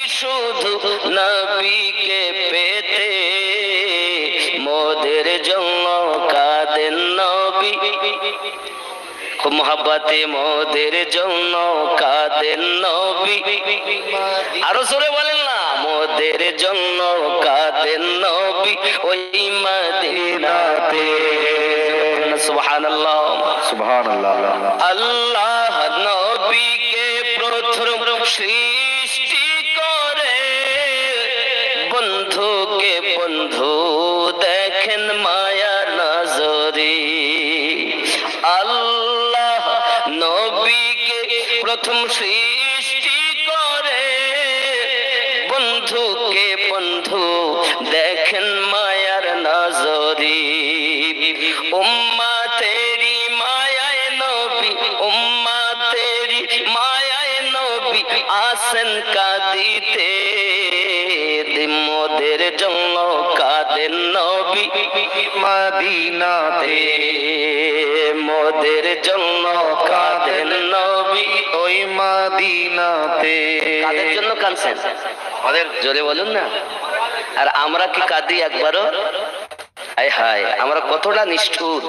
শুধু নবীকে পেতে মোদের জন্য কাঁদেন নবী। মহাব্বাতে মোদের জন্য কাঁদেন নবী। আরও জোরে বলেন না মোদের জন্য কাঁদেন নবী ওই মদিনাতে। সুবহানাল্লাহ। সুবহানাল্লাহ। আল্লাহ নবীকে প্রথম সৃষ্টি প্রথম সৃষ্টি করে। বন্ধুকে বন্ধু, দেখেন মায়ার নজরে উম্মা তেরি মায়ায় নবী উম্মা তেরি মায়ায় নবী আসেন কাঁদিতে। মোদের জন্য কাঁদেন নবী মদিনাতে। মোদের জন্য কাঁদেন নবী। আর আমরা কি কাঁদি একবারও? হায়, আমরা কতটা নিষ্ঠুর।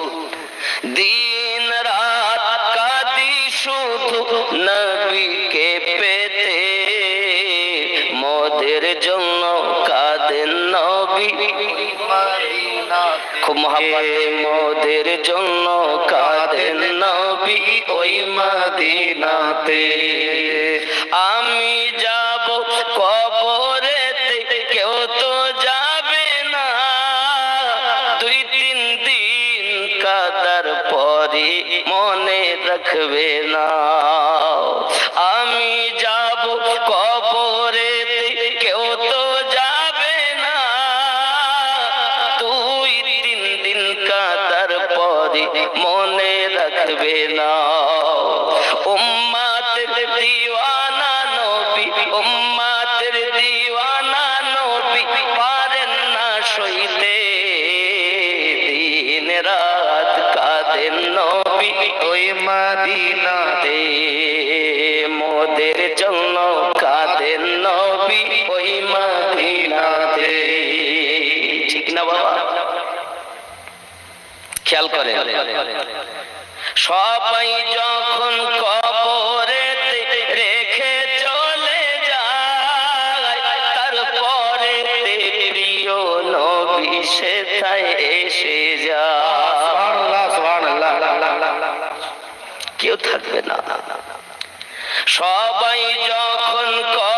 দিন রাত কাঁদি শুধু নবীকে পেতে। মোদের জন্য কাঁদেন নবী। খুব মহাপাতে মোদের জন্য কাঁদেন নবী ওই মদিনাতে। আমি যাব কবরেতে, কেউ তো যাবে না। দুই তিন দিন কাদার পরে মনে রাখবে না। আমি মনে রাখবে না। উম্মাতের দিওয়ানা নবী, উম্মাতের দিওয়ানা নবী পারেন না সইতে। দিন রাত কাঁদেন নবী ওই মদিনাতে, মোদের জন্য কাঁদেন খেয়াল করে। সবাই যখন কবরে রেখে চলে যায়, তারপরে প্রিয় নবী এসে কেউ থাকবে না। সবাই যখন কবরে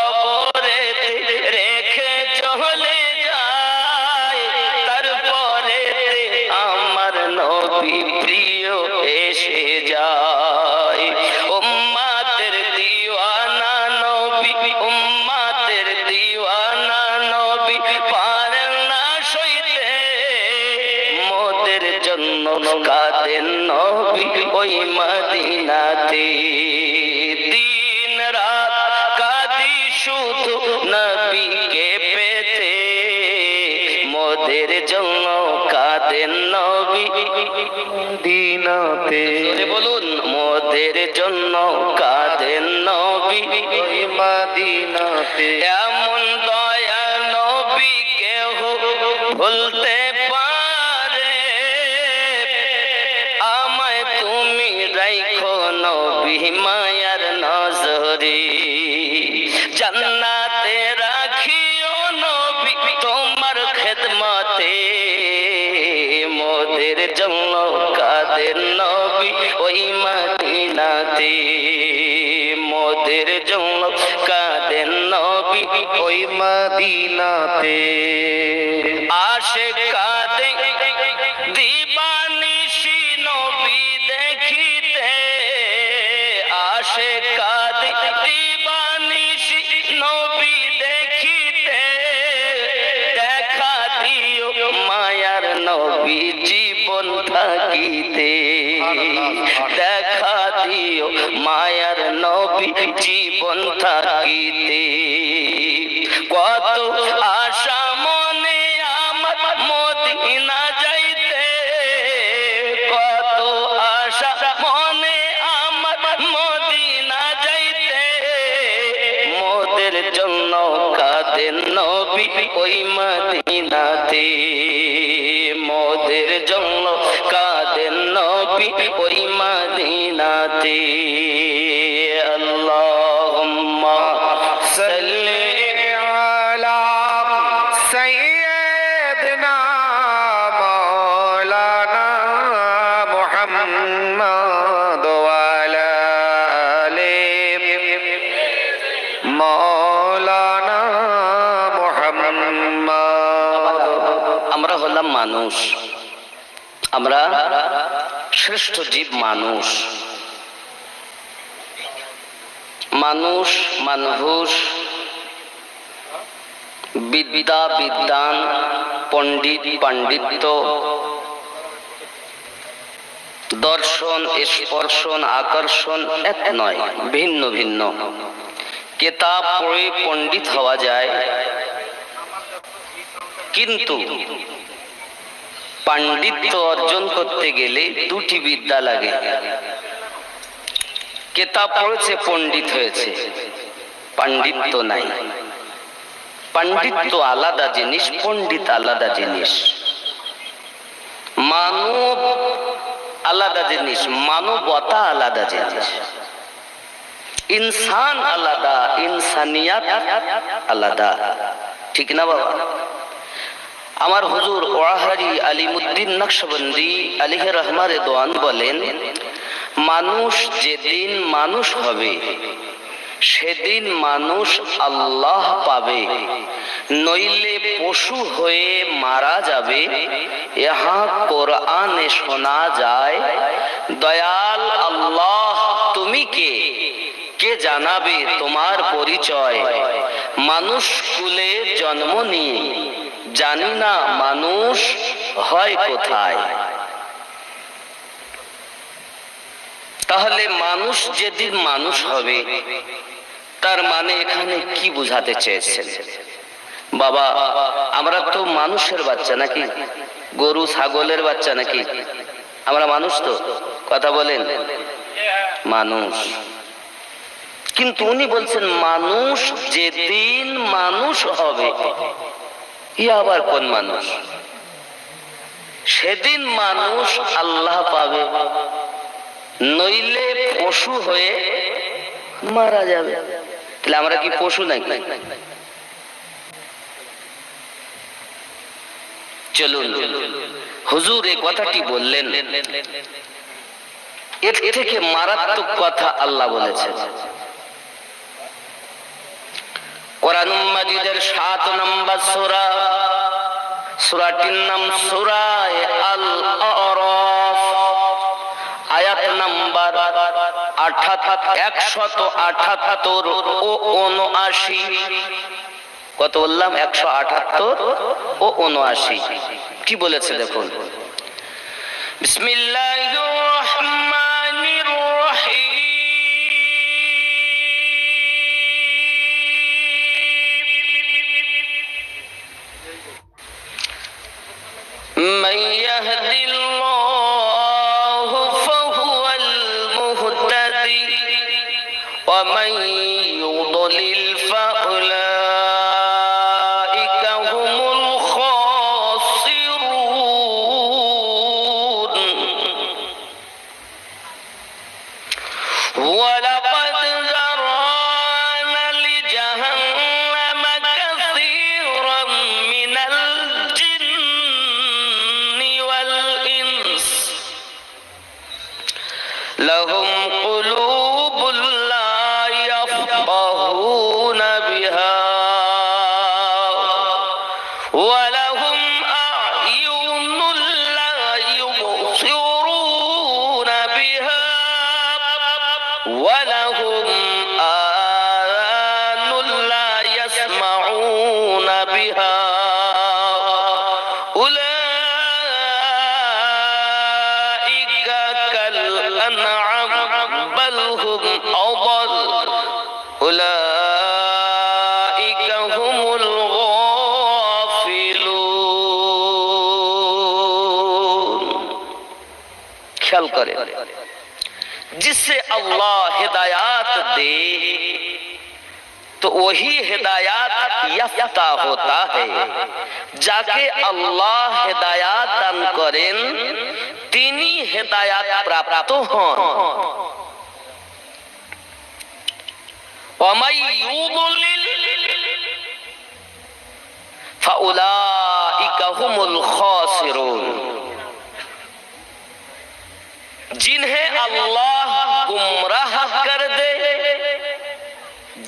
নবী প্রিয়, এসে যায়। উম্মাতের দিওয়ানা নবী, উম্মাতের দিওয়ানা নবী, পারেন না সইতে। মোদের জন্য কাঁদেন নবী ওই মদিনাতে। দিন রাত কাঁদি শুধু নবীকে পেতে। মোদের জন্য কাঁদেন নবী মদিনাতে। বলুন মোদের জন্য কাঁদেন নবী। মদিনাতে। মোদের জন্য কাদের নবী ওই মদিনাতে। আশে কাদে, দিবানিশি নবী দেখিতে। আশে কাদে, দিবানিশি নবী দেখিতে। দেখা দিও মায়ার নবী জীবন থাকিতে। দেখা দিও মায়ার নবী জীবন থাকিতে। কত আশা মনে আমার মদিনা যাইতে। কত আশা মনে আমার মদিনা যাইতে। মোদের জন্য কাদের নবী ওই মদিনাতে। মোদের জন্য কাদের নবী ওই মদিনাতে। আমরা হলাম মানুষ। আমরা শ্রেষ্ঠ জীব মানুষ। মানুষ মানহুষ বিদ্যা, বিদ্যান, পণ্ডিত, পাণ্ডিত্য, দর্শন, স্পর্শন, আকর্ষণ, এক নয়, ভিন্ন ভিন্ন। কেতাব পড়ে পণ্ডিত হওয়া যায়। কিন্তু পাণ্ডিত্য অর্জন করতে গেলে দুটি বিদ্যা লাগে। কেতাব পড়েছে, পণ্ডিত হয়েছে। পাণ্ডিত্য নাই। পাণ্ডিত্য আলাদা জিনিস, পণ্ডিত আলাদা জিনিস। মানব আলাদা জিনিস, মানবতা আলাদা জিনিস। ইনসান আলাদা, ইনসানিয়াত আলাদা। ঠিক না বাবা? আমার হুজুর ওয়াহারি আলিমুদ্দিন নকশবন্দি আলিহ রহমারে দোয়ান বলেন, মানুষ যেদিন মানুষ হবে, সেদিন মানুষ আল্লাহ পাবে। নইলে পশু হয়ে মারা যাবে। ইহা কোরআনে শোনা যায়, দয়াল আল্লাহ তুমি কে? কে জানাবে তোমার পরিচয়? মানুষ কুলে জন্ম নিয়ে জানি না মানুষ হয় কোথায়। তাহলে মানুষ যেদিন মানুষ হবে, তার মানে এখানে কি বুঝাতে চেয়েছেন? বাবা, আমরা তো মানুষের বাচ্চা নাকি? গরু, ছাগলের বাচ্চা নাকি? আমরা মানুষ তো, কথা বলেন। মানুষ। কিন্তু উনি বলছেন, মানুষ যেদিন মানুষ হবে আবার কোন মানুষ? সেদিন মানুষ আল্লাহ পাবে। নইলে পশু হয়ে মারা যাবে। তাহলে আমরা কি পশু নাকি? চলুন, হুজুর এই কথাটি বললেন। এর থেকে মারাত্মক কথা আল্লাহ বলেছেন। কোরআন মাজিদের সাত নম্বর সূরা সূরাটির নাম সুরায় আল অরফ আয়াত নাম্বার আঠাত একশত আঠাত্তর ও উনআশি। কত বললাম? একশো আঠাত্তর ও উনআশি। কি বলেছে দেখুন। من يهد الله فهو المهتدي ومن يضلل فأولئك ولهم أعين لا يبصرون بها ولهم খেয়াল করে जिससे अल्लाह हिदायत दे तो वही हिदायत याफ्ता होता है যাকে আল্লাহ হেদায়াত দান করেন তিনি হেদায়াত প্রাপ্ত হন ومن يضلل فأولئك هم الخاسرون जिन्हें अल्लाह गुमराह कर दे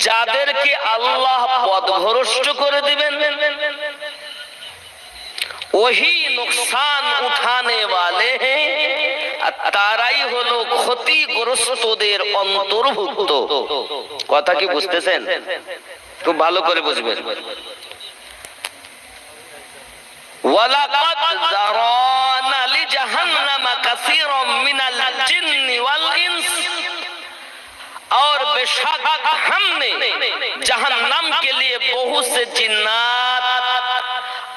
যাদেরকে আল্লাহ পদভ্রষ্ট করে দিবেন ওহি নুকসান উঠানে वाले हैं আর তারাই হলো ক্ষতিগ্রস্তদের অন্তর্ভুক্ত কথা কি বুঝতেছেন খুব ভালো করে বুঝবেন के लिए बहुत से जिन्नात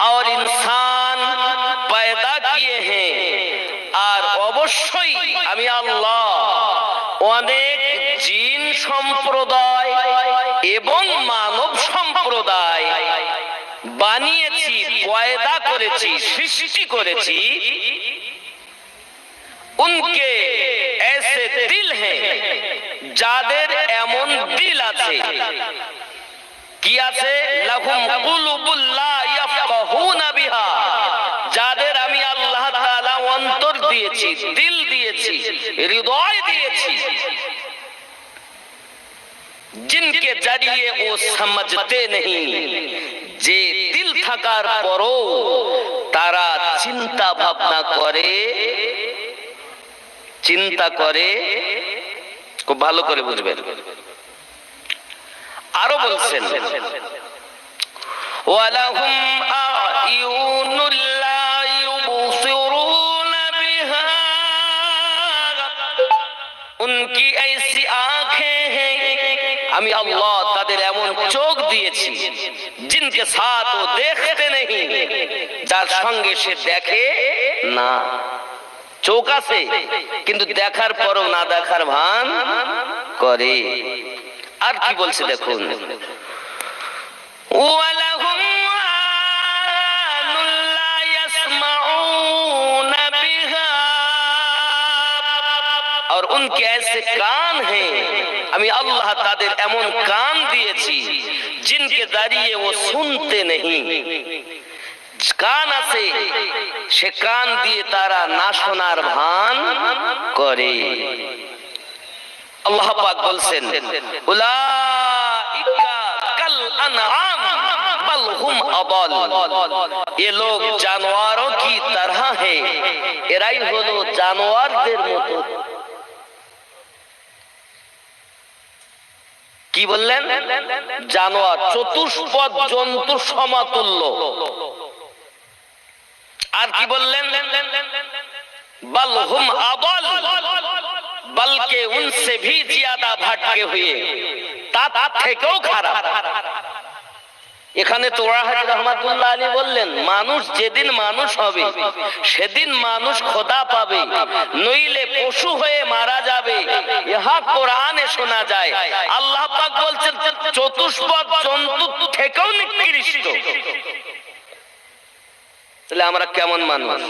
और इंसान पैदा किए हैं আর অবশ্যই আমি আল্লাহ অনেক জিন সম্প্রদায় পয়দা করেছি সৃষ্টি করেছি উনকে ऐसे दिल हैं যাদের এমন দিল আছে কি আছে লাহুম কুলুবুল লা ইয়াফকাহুনা বিহা যাদের আমি আল্লাহ তাআলা অন্তর দিয়েছি দিল দিয়েছি হৃদয় দিয়েছি जिनके जरिए वो समझते नहीं যে দিল থাকার পরও তারা চিন্তা ভাবনা করে চিন্তা করে খুব ভালো করে বুঝবেন আরো বলছেন ওয়ালাহুম আ'য়ুনুল লা ইউবসিরুনা বিহা উনকি ऐसी आंखें हैं আমি আল্লাহ তাদের এমন চোখ দিয়েছি জিনকে সাথ ও দেখতে নেই যার সঙ্গে সে দেখে না চোখ আছে কিন্তু দেখার পরও না দেখার ভান করে আর কি বলছে দেখুন ওয়ালাহুম আযানুন লা ইয়াসমাউনা বিহা और उनके ऐसे कान हैं আমি আল্লাহ তাদের এমন কান দিয়েছি জিনকে দাঁড়িয়ে ও শুনতে নেই কান আছে সে কান দিয়ে তারা না শোনার ভান করে আল্লাহ পাক বলছেন উলাইকা কাল আনআম বল হুম আবাল ये लोग जानवरों की तरह है এরাই হলো জানোয়ারদের মতো কি বললেন? জানোয়ার, চতুষ্পদ জন্তুর সমাতুল্য। আর কি বললেন? বলকে উনসে ভি জিয়াদা ভটকে থেকেও খারাপ। এখানে তোরা হাজি রহমাতুল্লাহ আলী বললেন, মানুষ যেদিন মানুষ হবে, সেদিন মানুষ খোদা পাবে, নইলে পশু হয়ে মারা যাবে। ইহা কোরআনে শোনা যায়। আল্লাহ পাক বলছেন, চতুষ্পদ জন্তু থেকেও নিকৃষ্ট। তাহলে আমরা কেমন মানুষ?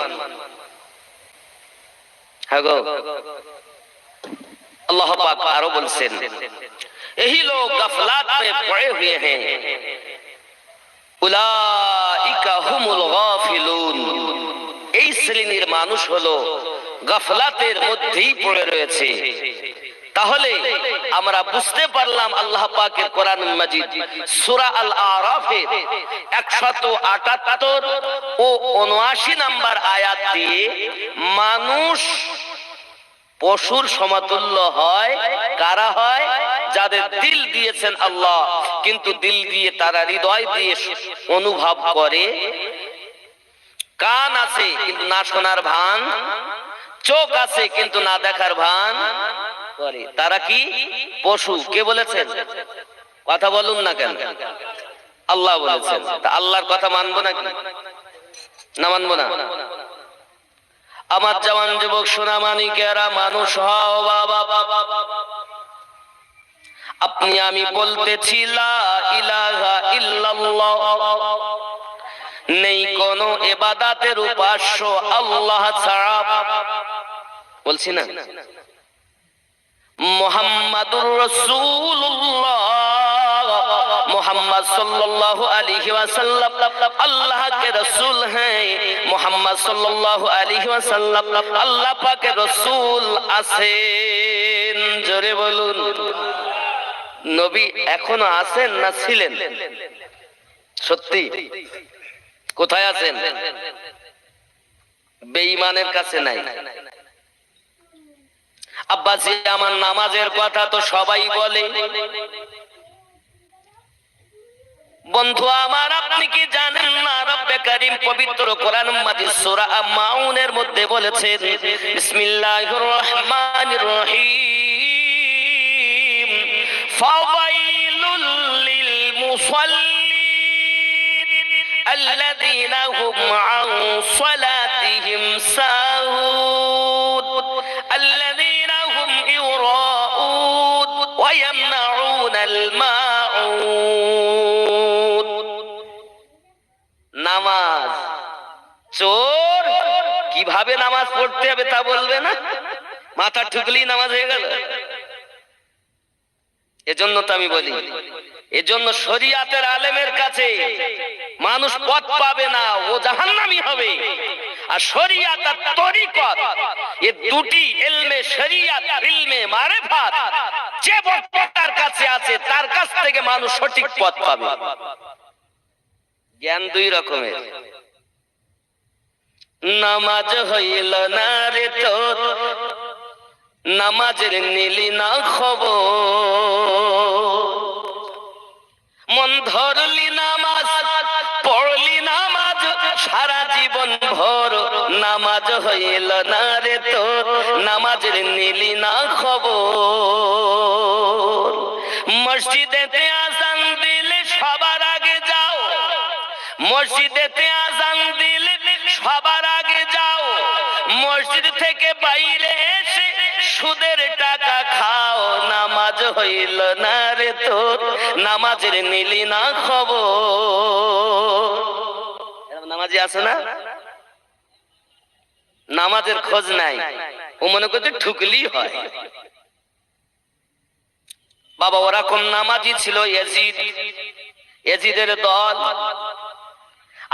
হ্যাঁ হাগো আল্লাহ পাক আরও বলছেন এই লোক গাফলাত में पड़े हुए हैं উলাইকা হুমুল গাফিলুন। এই শ্রেণির মানুষ হলো গাফলাতের মধ্যেই পড়ে রয়েছে। তাহলে আমরা বুঝতে পারলাম আল্লাহ পাকের কোরআন মাজিদ সূরা আল আরাফের 178 ও 79 নাম্বার আয়াত দিয়ে মানুষ পশুর সমাতুল্য হয়, কারা হয়? যাদের দিল দিয়েছেন আল্লাহ। কিন্তু দিল দিয়ে তারা হৃদয় দিয়ে অনুভব করে। কান আছে কিন্তু না শোনার ভান। চোখ আছে কিন্তু না দেখার ভান। করে। তারা কি? পশু। কে বলেছেন? কথা বলুন না কেন? আল্লাহ বলেছেন। আল্লাহর কথা মানবো নাকি? না মানবো না? আমার জওয়ান যুবক সোনামানিকেরা মানুষ হও বাবা। আপনি আমি বলতেছি নেই কোন এবাদাতের উপাস্য আল্লাহ ছাড়া। বলছি না। মোহাম্মদুর রসুল্লাহ মোহাম্মদ সাল্লাল্লাহু আলাইহি ওয়াসাল্লাম আল্লাহ কে রাসূল হ্যায়। মোহাম্মদ সাল্লাল্লাহু আলাইহি ওয়াসাল্লাম, আল্লাহ পাকের রাসূল আছেন। জোরে বলুন। নবী এখনও আছেন না ছিলেন? সত্যি? কোথায় আছেন? বেঈমানের কাছে নাই। আব্বাসি আমার নামাজের কথা তো সবাই বলে। বন্ধু আমার, আপনি কি জানেন না? রব্বে করিম পবিত্র কোরআন মাজিদ সূরা মাউনের মধ্যে বলেছেন, বিসমিল্লাহির রহমানির রহিম। ফাওয়াইলুল লিল মুসাল্লিন আল্লাযীনা হুম আন সালাতিহিম সা কীভাবে নামাজ পড়তে হবে তা বলবে না? মাথা ঠুকলি নামাজ হয়ে গেল। এজন্য তো আমি বলি, এজন্য শরিয়াতের আলেমের কাছে মানুষ পথ পাবে না, ও জাহান্নামি হবে। আর শরিয়াত আর তরিকত, এ দুটি ইলমে, শরিয়াত, ইলমে, মারিফাত, যে বক্তার কাছে আছে, তার কাছ থেকে মানুষ সঠিক পথ পাবে। জ্ঞান দুই রকমের। নামাজ হইল না রে তোর। নামাজের নিলি না খবর। মন ধরলি নামাজ, পড়লি নামাজ, সারা জীবন ভর। নামাজ হইল না রে তোর, নামাজের নিলি না খবর। মসজিদেতে আজান দিলে সবার আগে যাও। মসজিদেতে আজান দিলে সবার আগে যাও, মসজিদ থেকে বাইরে এসে সুদের টাকা খাও। নামাজ হইল না রে তোর, নামাজের নিলি না খবর। নামাজি আছে না? নামাজের খোঁজ নাই। ও মনে করছে ঠুকলি হয়। বাবা ওরকম নামাজি ছিল? এজিদ। এজিদের দল।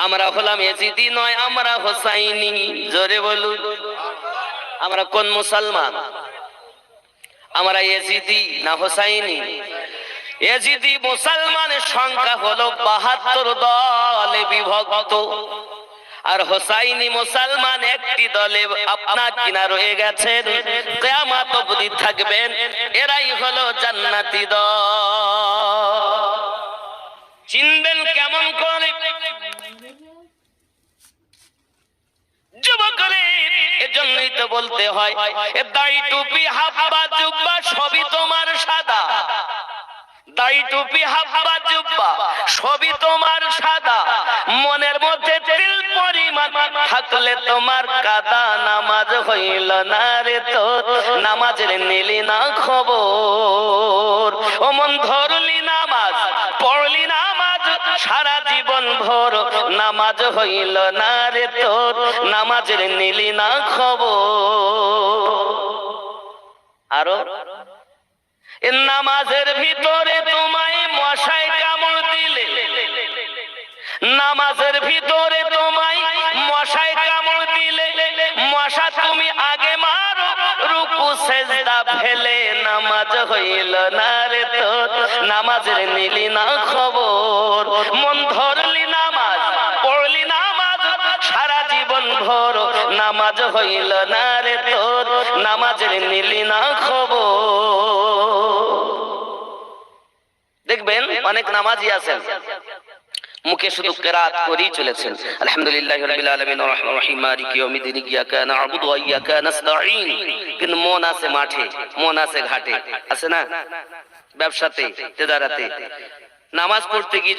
আমরা হলাম এজিদি নয়, আমরা হোসাইনি। জোরে বলুন। আমরা কোন মুসলমান? আমরা এজিদি না হোসাইনি? এজিদি মুসলমানের সংখ্যা হলো বাহাত্তর দলে বিভক্ত। আর হোসাইনি মুসলমান একটি দলে আপনার কিনা রয়ে গেছেন কেয়ামাত অবধি থাকবেন, এরাই হলো জান্নাতি দল। চিনবেন কেমন করে? বলতে হয় সবই তোমার সাদা। টুপি জুব্বা, সবই তোমার সাদা। মনের মধ্যে পরিমাণ থাকলে তোমার কাদা। নামাজ হইল না রে তো নামাজের নিলি না খবর। ও মন নামাজ সারা জীবন ভর নামাজ হইল না রে তোর? নামাজের নিলি না খবর। আরও? নামাজের ভিতরে তোমায় মশায় কামড় দিলে। নামাজের ভিতরে তোমায় মশায় কামড় দিলে। মশা তুমি আগে মারো, রুকু নামাজ হইল না রে তোর? নামাজের নিলি না খবর। মন ধরলি নামাজ, পড়লি নামাজ, সারা জীবন ভর। নামাজ হইল না রে তোর? নামাজের নিলি না খবর। দেখবেন অনেক নামাজি আছেন। মুখে শুধু কেরাত করেই চলেছেন। আলহামদুলিল্লাহ রাব্বিল আলামিন আর রহিম, মালিকি ইয়াউমিদ্দিন, ইয়াকা না'বুদু ওয়া ইয়াকা নাস্তাঈন। কিন্তু মন আছে মাঠে, মন আছে ঘাটে, আছে না? ব্যবসাতে, তেজারাতে। নামাজ পড়তে গিয়ে